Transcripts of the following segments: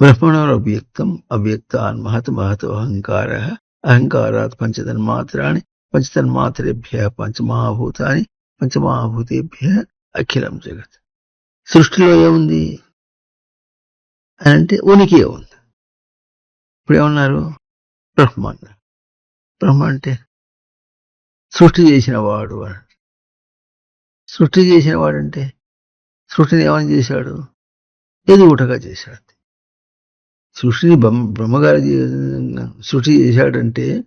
బ్రహ్మణోరవ్యక్తం అవ్యక్తాన్ మహత్ మహత్ అహంకార అహంకారాత్ పంచతన్మాత్రాన్ని పంచతన్మాత్రేభ్య పంచమహాభూతాన్ని పంచమహాభూతేభ్య అఖిలం జగత్ సృష్టిలో ఏముంది? అని అంటే ఉనికి ఉంది ఇప్పుడు ఏమన్నారు? బ్రహ్మ అన్నారు బ్రహ్మ అంటే సృష్టి చేసిన వాడు సృష్టి చేసిన వాడంటే సృష్టిని ఏమని చేశాడు? ఎదుగుటగా చేశాడు. సృష్టిని బ్రహ్మ బ్రహ్మగారు సృష్టి చేశాడంటే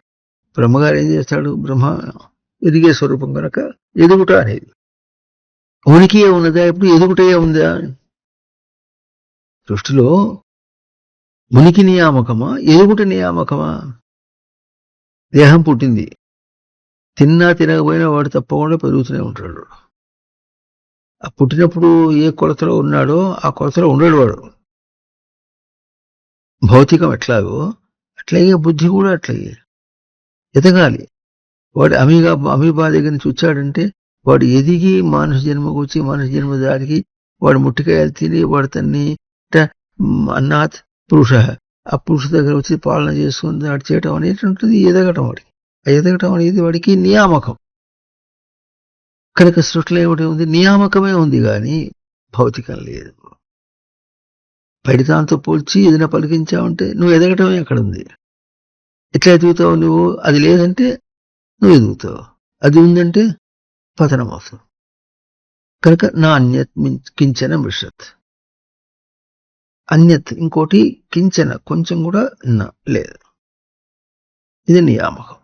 బ్రహ్మగారు ఏం చేస్తాడు? బ్రహ్మ ఎదిగే స్వరూపం కనుక ఎదుగుట అనేది. ఉనికి ఉన్నదా? ఇప్పుడు ఎదుగుటే ఉందా? సృష్టిలో ఉనికి నియామకమా? ఎదుగుట నియామకమా? దేహం పుట్టింది. తిన్నా తినకపోయినా వాడు తప్పకుండా పెరుగుతూనే ఉంటాడు. ఆ పుట్టినప్పుడు ఏ కొలతలో ఉన్నాడో ఆ కొలతలో ఉండడు వాడు. భౌతికం ఎట్లాగో అట్లాగే బుద్ధి కూడా అట్లాగే ఎదగాలి. వాడు అమీగా అమీబా దగ్గర నుంచి వచ్చాడంటే వాడు ఎదిగి మానవ జన్మకు వచ్చి మానవ జన్మ దానికి వాడు ముట్టికాయలు తిని వాడు తన్ని అన్నాథ్ పురుష. ఆ పురుష దగ్గర వచ్చి పాలన చేసుకుని దాడి చేయటం అనేటువంటిది ఎదగటం వాడికి. ఆ ఎదగటం అనేది వాడికి నియామకం. కనుక సృష్టిలో ఏమిటి ఉంది? నియామకమే ఉంది కానీ భౌతికం లేదు. పైడితాంతో పోల్చి ఏదైనా పలికించావంటే నువ్వు ఎదగటమే అక్కడ ఉంది ఎట్లా ఎదుగుతావు నువ్వు? అది లేదంటే నువ్వు ఎదుగుతావు. అది ఉందంటే పతనం అవుతావు కనుక నా అన్యత్ కించన మిషత్. అన్యత్ ఇంకోటి కించన కొంచెం కూడా నా లేదు. ఇది నియామకం.